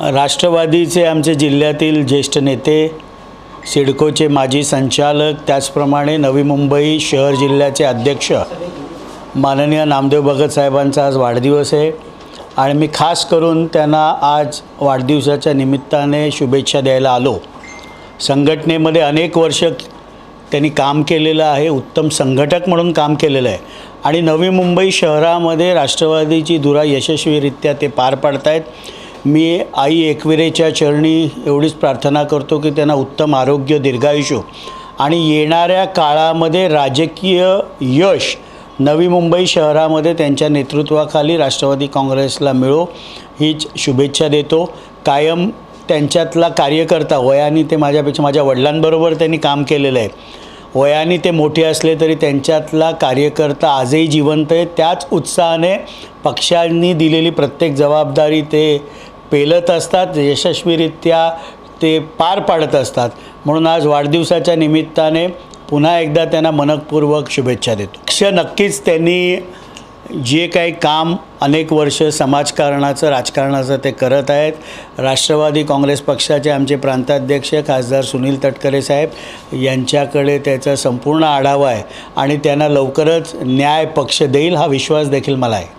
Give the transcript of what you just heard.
राष्ट्रवादीचे आमचे जिल्ह्यातील ज्येष्ठ नेते सिडकोचे माजी संचालक त्याचप्रमाणे नवी मुंबई शहर जिल्ह्याचे अध्यक्ष माननीय नामदेव भगत साहेबांचा आज वाढदिवस आहे. आणि मी खास करून त्यांना आज वाढदिवसाच्या निमित्ताने शुभेच्छा द्यायला आलो. संघटनेमध्ये अनेक वर्ष त्यांनी काम केलेलं आहे उत्तम संघटक म्हणून काम केलेलं आहे. आणि नवी मुंबई शहरामध्ये राष्ट्रवादीची धुरा यशस्वीरित्या ते पार पाडत आहेत मी आई एकविरेच्या चरणी एवढीच प्रार्थना करतो की त्यांना उत्तम आरोग्य दीर्घायुष्य. आणि येणाऱ्या काळामध्ये राजकीय यश नवी मुंबई शहरामध्ये त्यांच्या नेतृत्वाखाली राष्ट्रवादी काँग्रेसला मिळो हीच शुभेच्छा देतो. कायम त्यांच्यातला कार्यकर्ता वयाने ते माझ्यापेक्षा माझ्या वडिलांबरोबर त्यांनी काम केलेलं आहे. वयाने ते मोठे असले तरी त्यांच्यातला कार्यकर्ता आजही जिवंत आहे. त्याच उत्साहाने पक्षांनी दिलेली प्रत्येक जबाबदारी ते पेलत असतात यशस्वीरित्या ते पार पाडत असतात. म्हणून आज वाढदिवसाच्या निमित्ताने पुन्हा एकदा त्यांना मनपूर्वक शुभेच्छा देतो. क्ष नक्कीच त्यांनी जे काही काम अनेक वर्ष समाजकारणाचं राजकारणाचं ते करत आहेत. राष्ट्रवादी काँग्रेस पक्षाचे आमचे प्रांताध्यक्ष खासदार सुनील तटकरे साहेब यांच्याकडे त्याचा संपूर्ण आढावा आहे आणि त्यांना लवकरच न्याय पक्ष देईल हा विश्वास देखील मला आहे.